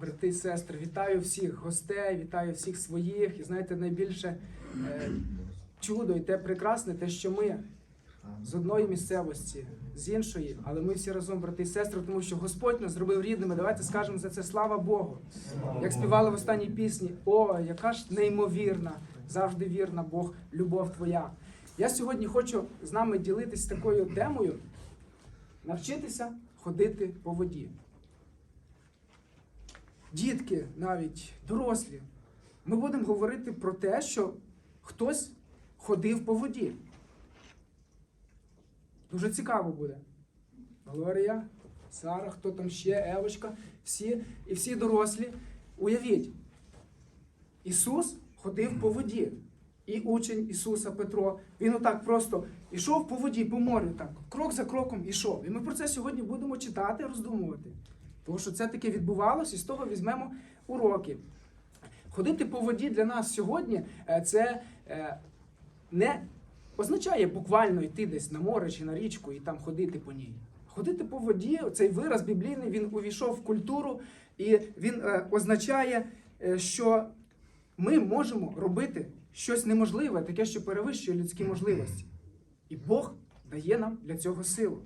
брати і сестри, вітаю всіх гостей, вітаю всіх своїх. І знаєте, найбільше е, чудо і те прекрасне, те, що ми з одної місцевості, з іншої, але ми всі разом, брати і сестри, тому що Господь нас зробив рідними. Давайте скажемо за це слава Богу. Як співали в останній пісні, о, яка ж неймовірна, завжди вірна Бог, любов твоя. Я сьогодні хочу з нами ділитись такою темою навчитися ходити по воді. Дітки, навіть дорослі, ми будемо говорити про те, що хтось ходив по воді. Дуже цікаво буде. Глорія, Сара, хто там ще, Евочка, всі і всі дорослі. Уявіть, Ісус ходив по воді. І учень Ісуса Петро, він отак просто ішов по воді, по морю, так, крок за кроком ішов. І ми про це сьогодні будемо читати, роздумувати. Тому що це таке відбувалося, і з того візьмемо уроки. Ходити по воді для нас сьогодні е, це е, не означає буквально йти десь на море чи на річку і там ходити по ній. Ходити по воді, цей вираз біблійний, він увійшов в культуру, і він е, означає, що ми можемо робити щось неможливе, таке, що перевищує людські можливості. І Бог дає нам для цього силу.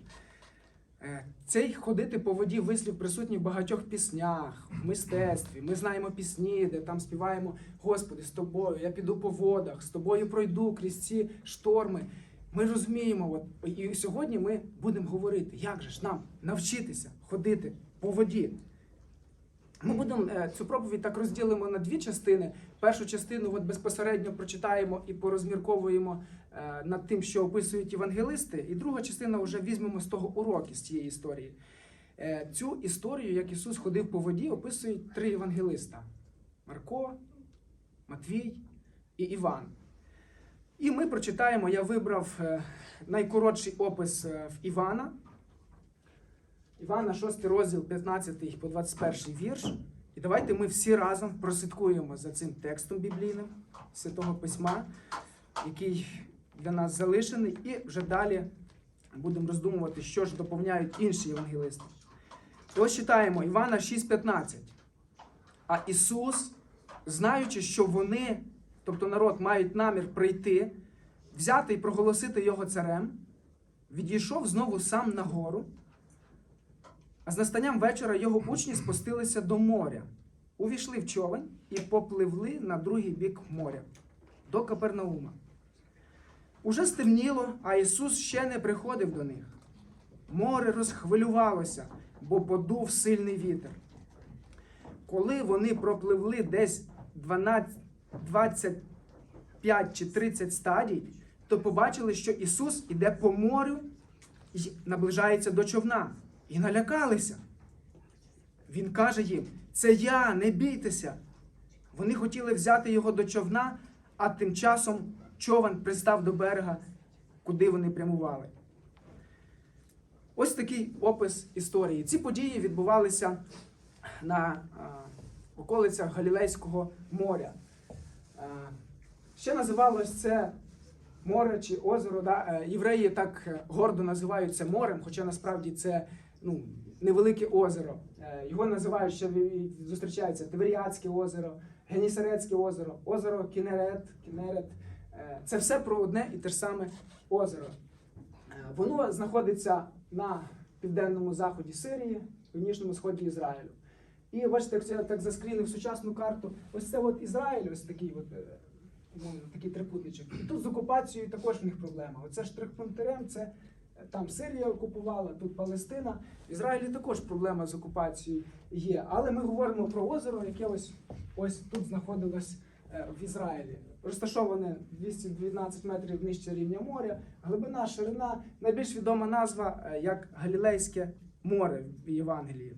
Е, Цей ходити по воді вислів присутній в багатьох піснях, в мистецтві. Ми знаємо пісні, де там співаємо Господи, з тобою, я піду по водах, з тобою пройду крізь ці шторми. Ми розуміємо, от, і сьогодні ми будемо говорити, як же ж нам навчитися ходити по воді. Ми будемо е, цю проповідь так розділимо на дві частини. Першу частину от безпосередньо прочитаємо і порозмірковуємо е, над тим, що описують євангелисти, і друга частина вже візьмемо з того уроки з цієї історії. Е, Цю історію, як Ісус ходив по воді, описують три євангелиста: Марко, Матвій і Іван. І ми прочитаємо, я вибрав найкоротший опис в Івана. Івана, 6 розділ, 15 по 21 вірш. І давайте ми всі разом прослідкуємо за цим текстом біблійним Святого Письма, який для нас залишений, і вже далі будемо роздумувати, що ж доповняють інші євангелисти. Ось читаємо Івана 6,15. А Ісус, знаючи, що вони, тобто народ, мають намір прийти, взяти і проголосити його царем, відійшов знову сам на гору. З настанням вечора його учні спустилися до моря, увійшли в човен і попливли на другий бік моря, до Капернаума. Уже стемніло, а Ісус ще не приходив до них. Море розхвилювалося, бо подув сильний вітер. Коли вони пропливли десь 12, 25 чи 30 стадій, то побачили, що Ісус іде по морю і наближається до човна. І налякалися. Він каже їм: Це я, не бійтеся. Вони хотіли взяти його до човна, а тим часом човен пристав до берега, куди вони прямували. Ось такий опис історії. Ці події відбувалися на околицях Галілейського моря. Ще називалось це море чи озеро. Е, Євреї так е, гордо називають це морем, хоча насправді це ну, невелике озеро. Е, Його називають ще зустрічається Тиверіадське озеро, Генісарецьке озеро, озеро Кінерет, Кінерет. Е, Це все про одне і те ж саме озеро. Е, Воно знаходиться на південному заході Сирії, північному сході Ізраїлю. І бачите, як це я так заскрінив сучасну карту. Ось це от Ізраїль, ось такий от, умовно, такий трикутничок. І тут з окупацією також в них проблема. Оце штрих-пунктирем, це там Сирія окупувала, тут Палестина. В Ізраїлі також проблема з окупацією є. Але ми говоримо про озеро, яке ось, ось тут знаходилось е, в Ізраїлі. Розташоване 212 метрів нижче рівня моря, глибина, ширина, найбільш відома назва е, як Галілейське море в Євангелії.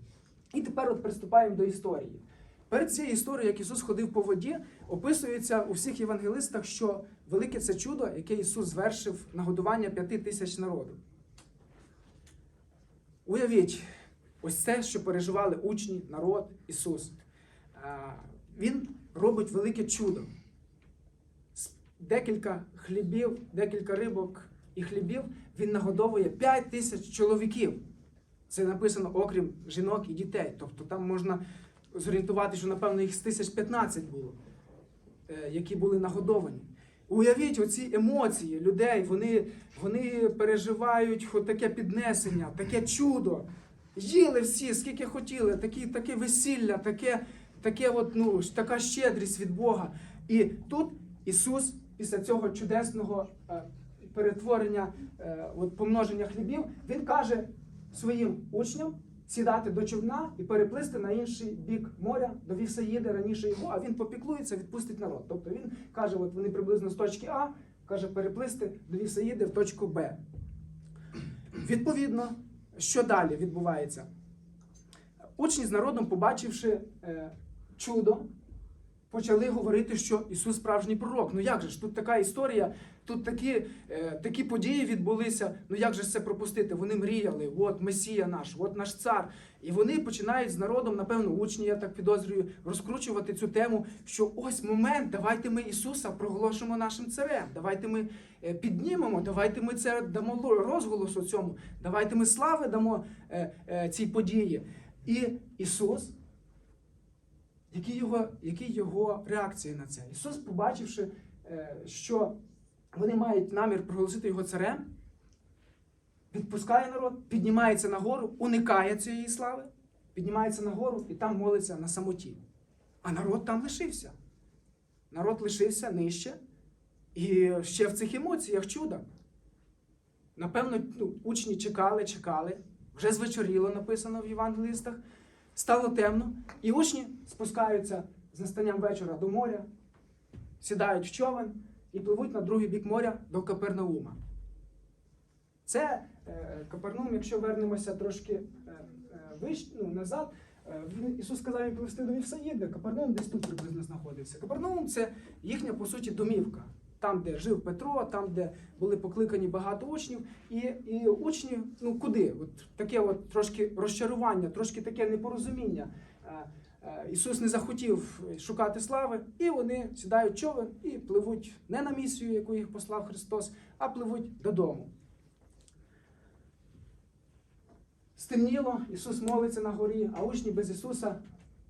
І тепер от приступаємо до історії. Перед цією історією, як Ісус ходив по воді, описується у всіх євангелистах, що велике це чудо, яке Ісус звершив нагодування п'яти тисяч народу. Уявіть, ось це, що переживали учні, народ, Ісус. Він робить велике чудо. Декілька хлібів, декілька рибок і хлібів він нагодовує 5 тисяч чоловіків. Це написано окрім жінок і дітей. Тобто там можна зорієнтувати, що напевно їх з тисяч 15 було, е, які були нагодовані. Уявіть оці емоції людей, вони, вони переживають таке піднесення, таке чудо. Їли всі, скільки хотіли, такі, таке весілля, таке, таке от, ну, така щедрість від Бога. І тут Ісус після цього чудесного е, перетворення, е, от, помноження хлібів, Він каже своїм учням сідати до човна і переплисти на інший бік моря, до Вівсаїди раніше його, а він попіклується, відпустить народ. Тобто він каже, от вони приблизно з точки А, каже, переплисти до Вівсаїди в точку Б. Відповідно, що далі відбувається? Учні з народом, побачивши е, чудо, почали говорити, що Ісус справжній пророк. Ну як же ж? Тут така історія, тут такі, е, такі події відбулися. Ну як же це пропустити? Вони мріяли, от Месія наш, от наш цар. І вони починають з народом, напевно, учні, я так підозрюю, розкручувати цю тему, що ось момент, давайте ми Ісуса проголошимо нашим царем. Давайте ми е, піднімемо, давайте ми це дамо ло- розголосу цьому, давайте ми слави дамо е, цій події. І Ісус які його, які його реакції на це? Ісус, побачивши, що вони мають намір проголосити його царем, відпускає народ, піднімається нагору, уникає цієї слави, піднімається нагору і там молиться на самоті. А народ там лишився. Народ лишився нижче і ще в цих емоціях чуда. Напевно, ну, учні чекали, чекали. Вже звечоріло написано в євангелістах. Стало темно, і учні спускаються з настанням вечора до моря, сідають в човен і пливуть на другий бік моря до Капернаума. Це е, Капернаум, якщо вернемося трошки е, е, вище, ну, назад, е, Ісус сказав їм пливсти до Вівсаїди, Капернаум десь тут приблизно знаходився. Капернаум це їхня, по суті, домівка. Там, де жив Петро, там, де були покликані багато учнів, і, і учні, ну куди? От таке от трошки розчарування, трошки таке непорозуміння. Е, е, Ісус не захотів шукати слави, і вони сідають човен і пливуть не на місію, яку їх послав Христос, а пливуть додому. Стемніло, Ісус молиться на горі, а учні без Ісуса,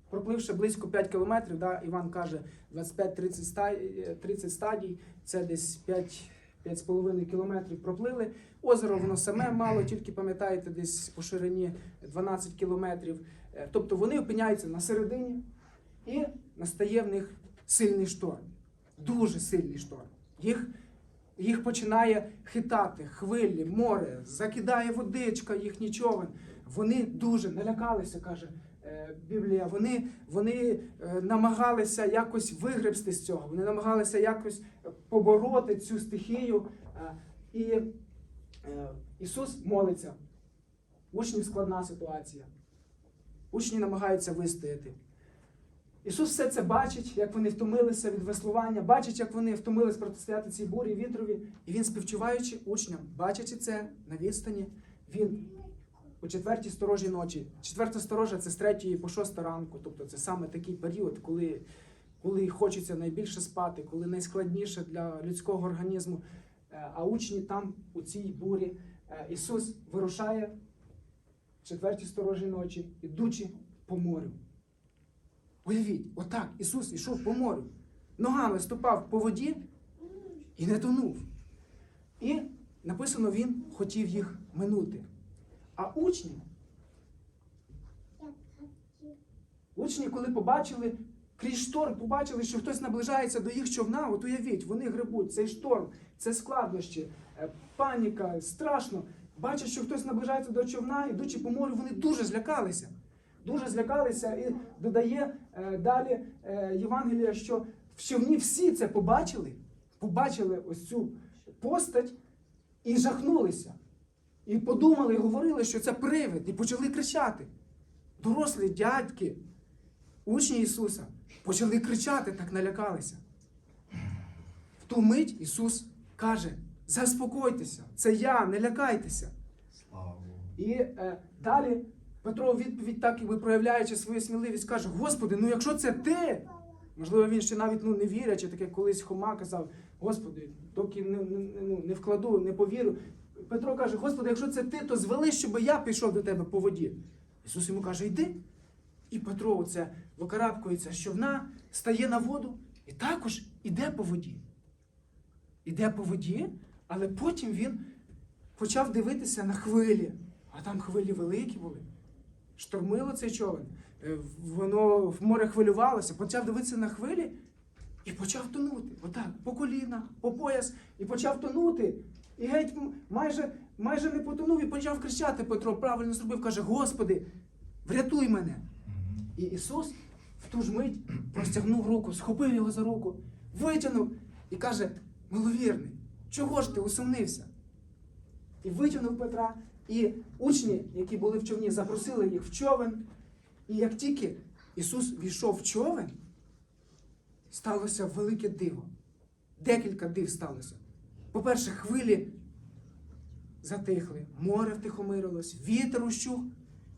пропливши близько 5 кілометрів, да, Іван каже, 25-30 ста- 30 стадій, це десь 5, 5,5 кілометрів проплили. Озеро воно саме мало, тільки пам'ятаєте, десь по ширині 12 кілометрів. Е, Тобто вони опиняються на середині і настає в них сильний шторм. Дуже сильний шторм. Їх їх починає хитати хвилі, море, закидає водичка, їхній човен. Вони дуже налякалися, каже е, Біблія. Вони, вони е, намагалися якось вигребсти з цього, вони намагалися якось побороти цю стихію. І Ісус молиться. Учнів складна ситуація. Учні намагаються вистояти. Ісус все це бачить, як вони втомилися від веслування, бачить, як вони втомились протистояти цій бурі вітрові. І він, співчуваючи учням, бачачи це на відстані, він у четвертій сторожі ночі. Четверта сторожа це з третьої по шоста ранку. Тобто це саме такий період, коли, коли хочеться найбільше спати, коли найскладніше для людського організму. Е, А учні там, у цій бурі, е, Ісус вирушає четвертій сторожі ночі, ідучи по морю. Уявіть, отак Ісус ішов по морю, ногами ступав по воді і не тонув. І написано, Він хотів їх минути. А учні, учні, коли побачили крізь шторм, побачили, що хтось наближається до їх човна, от уявіть, вони грибуть, цей шторм, це складнощі, е, паніка, страшно. Бачать, що хтось наближається до човна, ідучи по морю, вони дуже злякалися. Дуже злякалися і додає е, далі е, Євангелія, що в човні всі це побачили, побачили ось цю постать і жахнулися. І подумали, і говорили, що це привид, і почали кричати. Дорослі дядьки, учні Ісуса, почали кричати, так налякалися. В ту мить Ісус каже: заспокойтеся, це я, не лякайтеся. Слава. І е, далі Петро у відповідь, так якби проявляючи свою сміливість, каже: Господи, ну якщо це ти, можливо, він ще навіть ну, не вірячи, таке колись Хома казав: Господи, доки не, не, ну, не вкладу, не повірю. Петро каже: Господи, якщо це ти, то звели, щоб я пішов до тебе по воді. Ісус йому каже: Йди. І Петро оце викарабкується з човна, стає на воду і також іде по воді. Іде по воді, але потім він почав дивитися на хвилі. А там хвилі великі були. Штормило цей човен. Е, Воно в море хвилювалося, почав дивитися на хвилі і почав тонути. Отак, по коліна, по пояс, і почав тонути. І геть майже, майже не потонув і почав кричати Петро, правильно зробив, каже: Господи, врятуй мене. І Ісус в ту ж мить простягнув руку, схопив його за руку, витягнув і каже: Миловірний, чого ж ти усумнився? І витягнув Петра, і учні, які були в човні, запросили їх в човен. І як тільки Ісус війшов в човен, сталося велике диво. Декілька див сталося. По-перше, хвилі затихли, море втихомирилось, вітер ущух.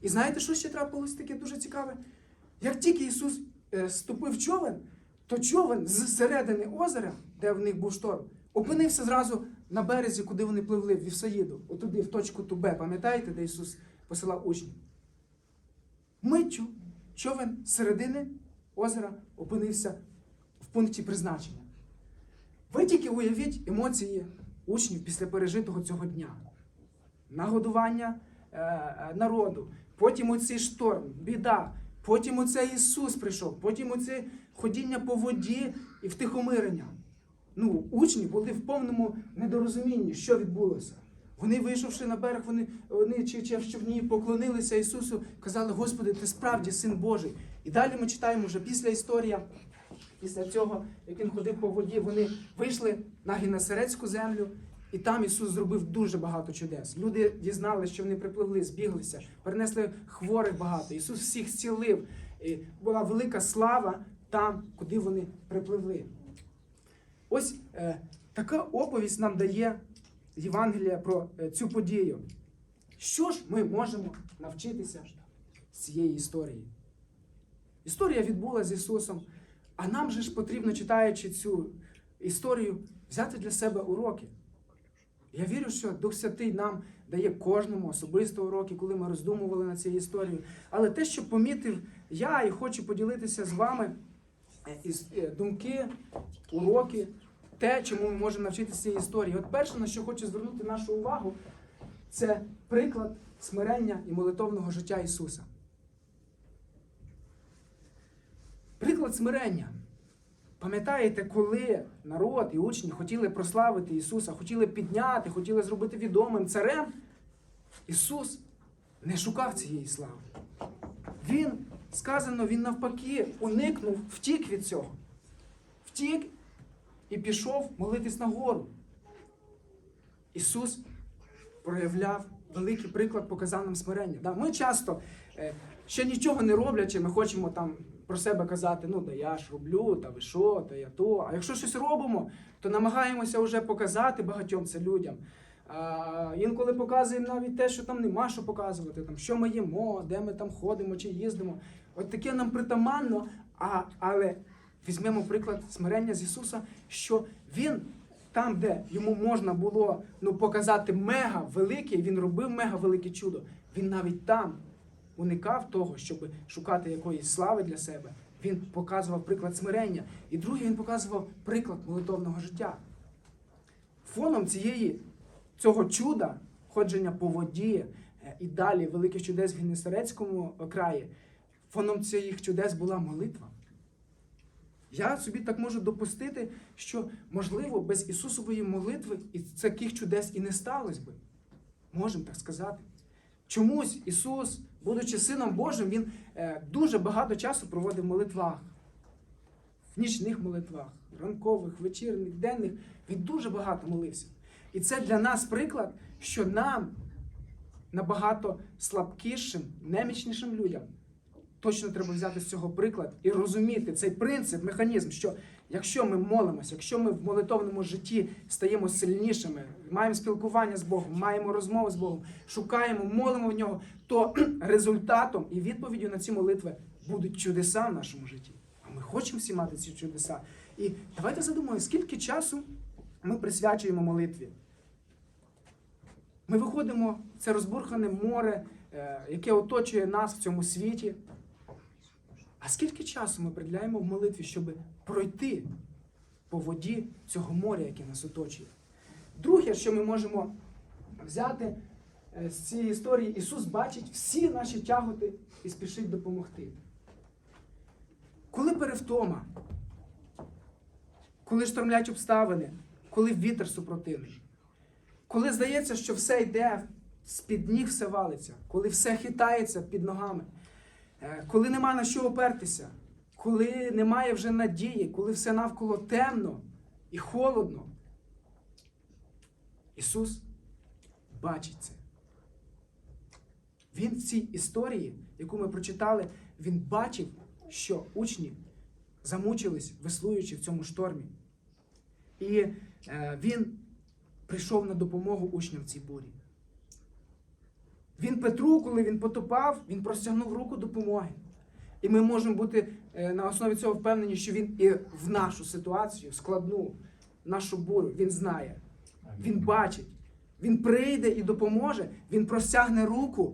І знаєте, що ще трапилось таке дуже цікаве? Як тільки Ісус е, ступив в човен, то човен з середини озера, де в них був шторм, опинився зразу на березі, куди вони пливли, в Вівсаїду, отуди, в точку Тубе. Пам'ятаєте, де Ісус посилав учнів? Миттю човен середини озера опинився в пункті призначення. Ви тільки уявіть емоції учнів після пережитого цього дня. Нагодування е, е, народу, потім оцей шторм, біда, потім оцей Ісус прийшов, потім оце ходіння по воді і втихомирення. Ну, учні були в повному недорозумінні, що відбулося. Вони, вийшовши на берег, вони, вони чи, чи в човні поклонилися Ісусу, казали, Господи, ти справді син Божий. І далі ми читаємо вже після історії, після цього, як він ходив по воді, вони вийшли на Генесарецьку землю, і там Ісус зробив дуже багато чудес. Люди дізналися, що вони припливли, збіглися, перенесли хворих багато. Ісус всіх зцілив. Була велика слава там, куди вони припливли. Ось е, така оповість нам дає Євангелія про е, цю подію. Що ж ми можемо навчитися з цієї історії? Історія відбулася з Ісусом, а нам же ж потрібно, читаючи цю історію, взяти для себе уроки. Я вірю, що Дух Святий нам дає кожному особисто уроки, коли ми роздумували над цією історією. Але те, що помітив я і хочу поділитися з вами, е, е, думки, уроки, те, чому ми можемо навчитися цієї історії. От перше, на що хочу звернути нашу увагу, це приклад смирення і молитовного життя Ісуса. Приклад смирення. Пам'ятаєте, коли народ і учні хотіли прославити Ісуса, хотіли підняти, хотіли зробити відомим царем, Ісус не шукав цієї слави. Він, сказано, він навпаки уникнув, втік від цього. Втік і пішов молитись на гору. Ісус проявляв великий приклад, показав нам смирення. Да, ми часто, е, ще нічого не роблячи, ми хочемо там про себе казати, ну да я ж роблю, та ви що, та я то. А якщо щось робимо, то намагаємося вже показати багатьом це людям. А, інколи показуємо навіть те, що там нема що показувати, там, що ми їмо, де ми там ходимо чи їздимо. От таке нам притаманно, а, але візьмемо приклад смирення з Ісуса, що Він там, де йому можна було ну, показати мега велике, він робив мега велике чудо. Він навіть там уникав того, щоб шукати якоїсь слави для себе. Він показував приклад смирення. І другий він показував приклад молитовного життя. Фоном цієї, цього чуда, ходження по воді е, і далі великих чудес в Генесарецькому краї, фоном цих чудес була молитва. Я собі так можу допустити, що, можливо, без Ісусової молитви і таких чудес і не сталося би. Можемо так сказати. Чомусь Ісус, будучи Сином Божим, Він е, дуже багато часу проводив в молитвах, в нічних молитвах, ранкових, вечірних, денних. Він дуже багато молився. І це для нас приклад, що нам, набагато слабкішим, немічнішим людям, точно треба взяти з цього приклад і розуміти цей принцип, механізм, що якщо ми молимося, якщо ми в молитовному житті стаємо сильнішими, маємо спілкування з Богом, маємо розмову з Богом, шукаємо, молимо в нього, то результатом і відповіддю на ці молитви будуть чудеса в нашому житті. А ми хочемо всі мати ці чудеса. І давайте задумаємо, скільки часу ми присвячуємо молитві. Ми виходимо в це розбурхане море, е, яке оточує нас в цьому світі. А скільки часу ми приділяємо в молитві, щоб пройти по воді цього моря, яке нас оточує? Друге, що ми можемо взяти е, з цієї історії, Ісус бачить всі наші тяготи і спішить допомогти. Коли перевтома, коли штормлять обставини, коли вітер супротивний, коли здається, що все йде, з-під ніг все валиться, коли все хитається під ногами, коли нема на що опертися, коли немає вже надії, коли все навколо темно і холодно, Ісус бачить це. Він в цій історії, яку ми прочитали, він бачив, що учні замучились, веслуючи в цьому штормі. І е, він прийшов на допомогу учням в цій бурі. Він Петру, коли він потопав, він простягнув руку допомоги. І ми можемо бути е, на основі цього впевнені, що він і в нашу ситуацію, складну, нашу бурю, він знає, він бачить, він прийде і допоможе, він простягне руку.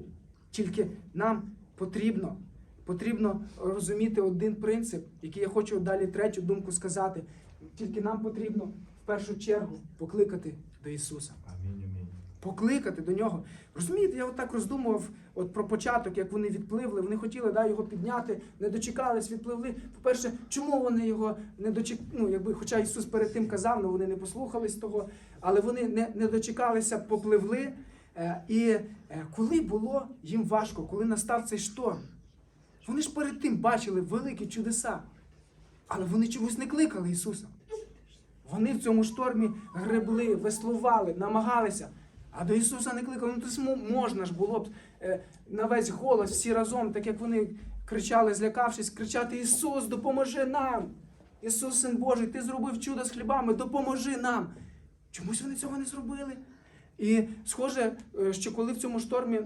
Тільки нам потрібно, потрібно розуміти один принцип, який я хочу далі третю думку сказати. Тільки нам потрібно в першу чергу покликати до Ісуса Амінь, амінь. Покликати до нього. Розумієте, я отак роздумував от про початок, як вони відпливли. Вони хотіли да, його підняти, не дочекались, відпливли. По-перше, чому вони його не дочек... ну, якби, Хоча Ісус перед тим казав, але вони не послухались того, але вони не, не дочекалися, попливли. Е, І е, коли було їм важко, коли настав цей шторм, вони ж перед тим бачили великі чудеса, але вони чомусь не кликали Ісуса. Вони в цьому штормі гребли, веслували, намагалися. А до Ісуса не кликали. Ну, то можна ж було б е, на весь голос всі разом, так як вони кричали, злякавшись, кричати: Ісус, допоможи нам! Ісус, Син Божий, Ти зробив чудо з хлібами, допоможи нам! Чомусь вони цього не зробили. І схоже, е, що коли в цьому штормі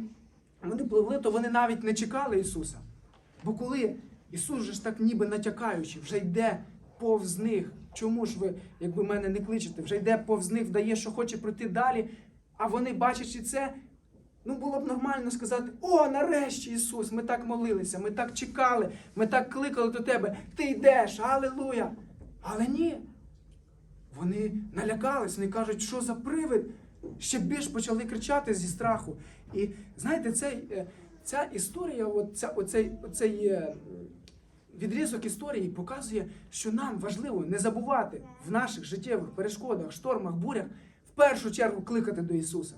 вони пливли, то вони навіть не чекали Ісуса. Бо коли Ісус же ж так ніби натякаючи, вже йде повз них. Чому ж ви, якби мене не кличете, вже йде повз них, вдає, що хоче пройти далі, а вони, бачачи це, ну було б нормально сказати: О, нарешті, Ісус, ми так молилися, ми так чекали, ми так кликали до Тебе, ти йдеш, алелуя! Але ні. Вони налякались, вони кажуть, що за привид? Ще більш почали кричати зі страху. І знаєте, цей, е, ця історія, от ця, оцей, оцей е, відрізок історії показує, що нам важливо не забувати в наших життєвих перешкодах, штормах, бурях першу чергу кликати до Ісуса.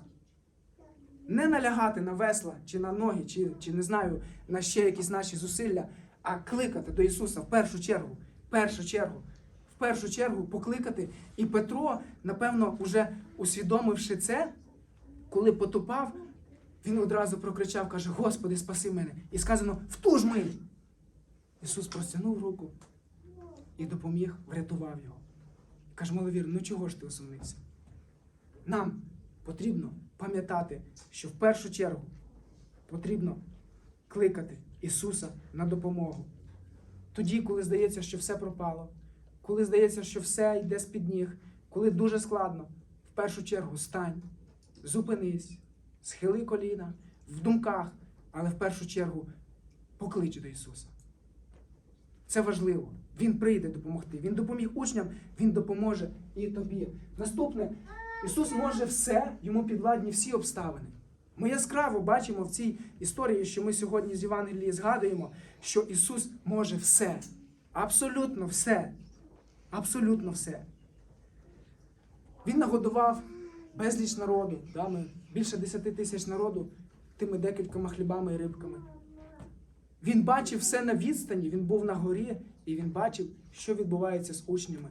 Не налягати на весла чи на ноги, чи, чи не знаю, на ще якісь наші зусилля, а кликати до Ісуса в першу чергу. В першу чергу. В першу чергу покликати. І Петро, напевно, уже усвідомивши це, коли потопав, він одразу прокричав, каже: Господи, спаси мене. І сказано, в ту ж мить. Ісус простягнув руку і допоміг, врятував його. Каже, маловір, ну чого ж ти осумнився? Нам потрібно пам'ятати, що в першу чергу потрібно кликати Ісуса на допомогу. Тоді, коли здається, що все пропало, коли здається, що все йде з-під ніг, коли дуже складно, в першу чергу стань, зупинись, схили коліна в думках, але в першу чергу поклич до Ісуса. Це важливо. Він прийде допомогти. Він допоміг учням, Він допоможе і тобі. Наступне, Ісус може все, йому підвладні всі обставини. Ми яскраво бачимо в цій історії, що ми сьогодні з Євангелії згадуємо, що Ісус може все. Абсолютно все. Абсолютно все. Він нагодував безліч народу, да, ми, більше 10 тисяч народу тими декількома хлібами і рибками. Він бачив все на відстані, він був на горі, і він бачив, що відбувається з учнями.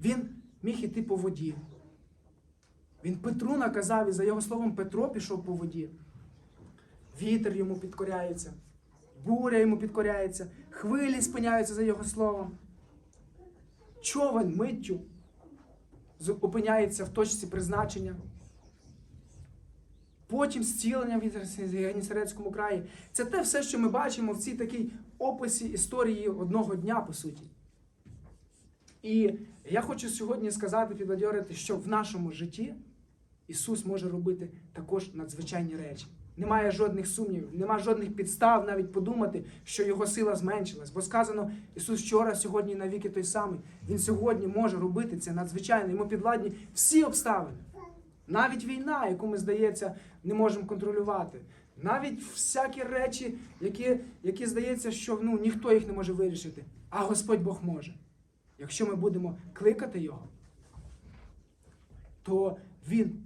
Він міг іти по воді. Він Петру наказав, і за його словом Петро пішов по воді. Вітер йому підкоряється, буря йому підкоряється, хвилі спиняються за його словом. Човен миттю опиняється в точці призначення. Потім зцілення в Генісарецькому краї. Це те все, що ми бачимо в цій такій описі історії одного дня, по суті. І я хочу сьогодні сказати, підбадьорити, що в нашому житті Ісус може робити також надзвичайні речі. Немає жодних сумнівів, немає жодних підстав навіть подумати, що його сила зменшилась. Бо сказано, Ісус вчора, сьогодні навіки той самий. Він сьогодні може робити це надзвичайно. Йому підвладні всі обставини. Навіть війна, яку ми, здається, не можемо контролювати. Навіть всякі речі, які, які здається, що ну, ніхто їх не може вирішити. А Господь Бог може. Якщо ми будемо кликати Його, то Він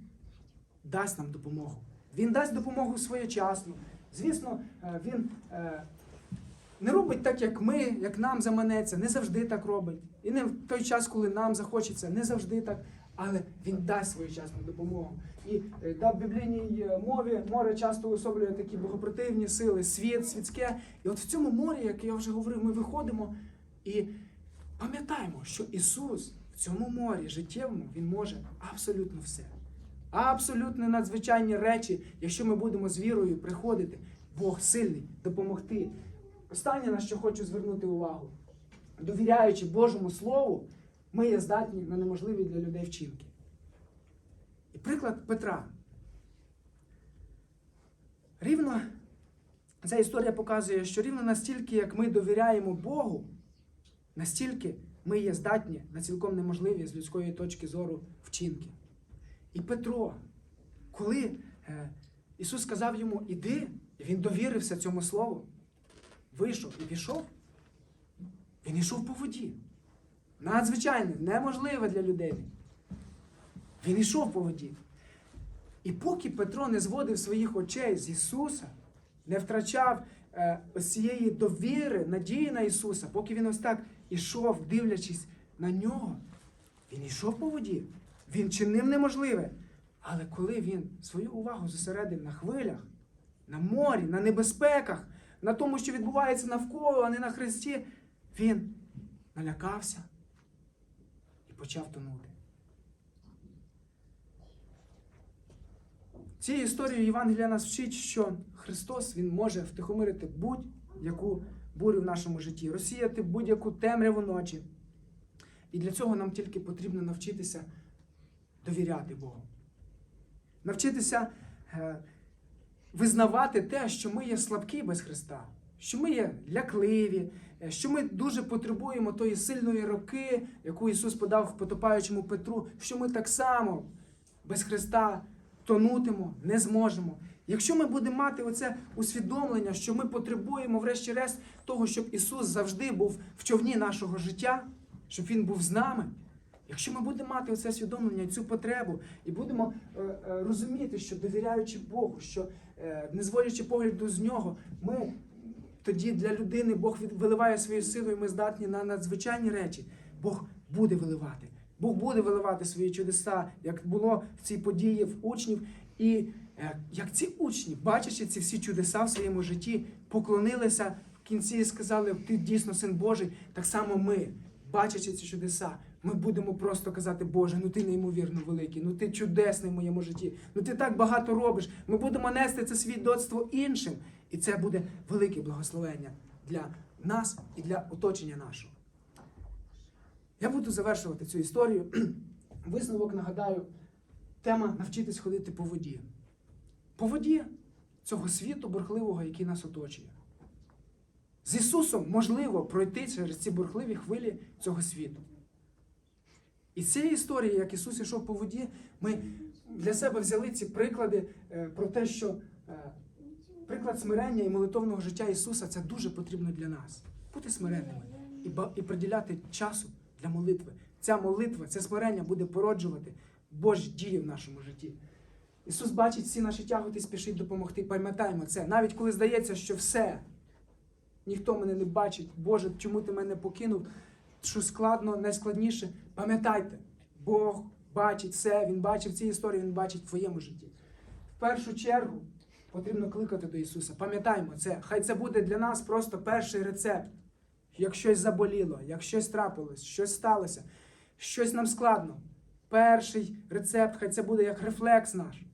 дасть нам допомогу. Він дасть допомогу своєчасно. Звісно, е, він е, не робить так, як ми, як нам заманеться, не завжди так робить. І не в той час, коли нам захочеться, не завжди так. Але він дасть своєчасну допомогу. І е, да, в біблійній мові море часто уособлює такі богопротивні сили, світ, світське. І от в цьому морі, як я вже говорив, ми виходимо і пам'ятаємо, що Ісус в цьому морі життєвому Він може абсолютно все. Абсолютно надзвичайні речі, якщо ми будемо з вірою приходити, Бог сильний допомогти. Останнє, на що хочу звернути увагу, довіряючи Божому Слову, ми є здатні на неможливі для людей вчинки. І приклад Петра. Рівно ця історія показує, що рівно настільки, як ми довіряємо Богу, настільки ми є здатні на цілком неможливі з людської точки зору вчинки. І Петро, коли е, Ісус сказав йому іди, він довірився цьому слову, вийшов і пішов, він йшов по воді. Надзвичайно, неможливе для людини. Він йшов по воді. І поки Петро не зводив своїх очей з Ісуса, не втрачав е, ось цієї довіри, надії на Ісуса, поки він ось так ішов, дивлячись на нього, він йшов по воді, він чинив неможливе. Але коли він свою увагу зосередив на хвилях, на морі, на небезпеках, на тому, що відбувається навколо, а не на Христі, він налякався і почав тонути. Цією історією Євангелія нас вчить, що Христос Він може втихомирити будь-яку бурю в нашому житті, розсіяти будь-яку темряву ночі. І для цього нам тільки потрібно навчитися довіряти Богу. Навчитися е, визнавати те, що ми є слабкі без Христа, що ми є лякливі, е, що ми дуже потребуємо тої сильної руки, яку Ісус подав потопаючому Петру, що ми так само без Христа тонутимо, не зможемо. Якщо ми будемо мати оце усвідомлення, що ми потребуємо, врешті-решт, того, щоб Ісус завжди був в човні нашого життя, щоб Він був з нами. Якщо ми будемо мати оце усвідомлення, цю потребу, і будемо е, е, розуміти, що довіряючи Богу, що е, не зводячи погляду з нього, ми тоді для людини Бог виливає свою силу, і ми здатні на надзвичайні речі. Бог буде виливати. Бог буде виливати свої чудеса, як було в цій події в учнів. І як ці учні, бачачи ці всі чудеса в своєму житті, поклонилися в кінці і сказали, ти дійсно син Божий, так само ми, бачачи ці чудеса, ми будемо просто казати, Боже, ну ти неймовірно великий, ну ти чудесний в моєму житті, ну ти так багато робиш. Ми будемо нести це свідоцтво іншим. І це буде велике благословення для нас і для оточення нашого. Я буду завершувати цю історію. Висновок нагадаю, тема навчитись ходити по воді. По воді цього світу бурхливого, який нас оточує. З Ісусом можливо пройти через ці бурхливі хвилі цього світу. І цієї історії, як Ісус ішов по воді, ми для себе взяли ці приклади е, про те, що е, приклад смирення і молитовного життя Ісуса це дуже потрібно для нас. Бути смиренними і приділяти часу для молитви. Ця молитва, це смирення буде породжувати Божі дії в нашому житті. Ісус бачить всі наші тяготи спішить допомогти. Пам'ятаємо це. Навіть коли здається, що все, ніхто мене не бачить, Боже, чому ти мене покинув? Що складно, найскладніше, пам'ятайте, Бог бачить все, Він бачить в цій історії, Він бачить в твоєму житті. В першу чергу потрібно кликати до Ісуса. Пам'ятаємо це. Хай це буде для нас просто перший рецепт. Як щось заболіло, як щось трапилось, щось сталося, щось нам складно. Перший рецепт, хай це буде як рефлекс наш.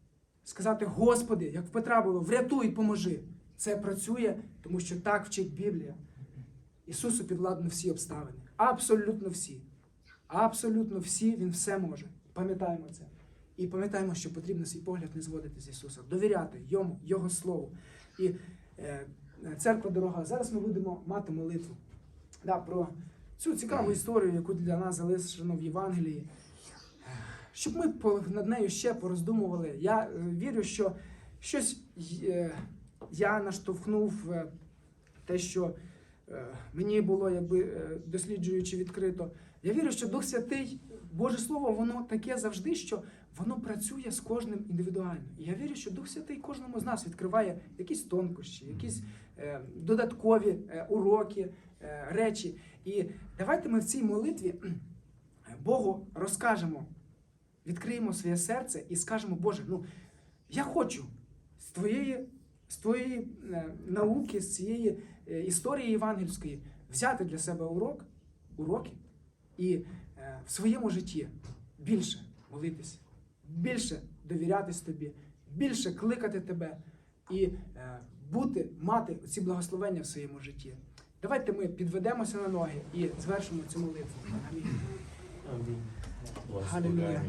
Сказати, Господи, як в Петра було, врятуй, поможи. Це працює, тому що так вчить Біблія. Ісусу підладно всі обставини. Абсолютно всі. Абсолютно всі, Він все може. Пам'ятаємо це. І пам'ятаємо, що потрібно свій погляд не зводити з Ісуса, довіряти Йому, Його Слову. І е, церква дорога. Зараз ми будемо мати молитву да, про цю цікаву історію, яку для нас залишено в Євангелії. Щоб ми над нею ще пороздумували. Я е, вірю, що щось е, я наштовхнув е, те, що мені було, якби досліджуючи відкрито. Я вірю, що Дух Святий, Боже Слово, воно таке завжди, що воно працює з кожним індивідуально. І я вірю, що Дух Святий кожному з нас відкриває якісь тонкощі, якісь е, додаткові е, уроки, е, речі. І давайте ми в цій молитві Богу розкажемо, відкриємо своє серце і скажемо, Боже, ну я хочу з твоєї, з твоєї е, науки, з цієї е, історії євангельської взяти для себе урок, уроки і е, в своєму житті більше молитися, більше довірятись тобі, більше кликати тебе і бути, мати ці благословення в своєму житті. Давайте ми підведемося на ноги і звершимо цю молитву. Амінь. Благословляємо Hallelujah.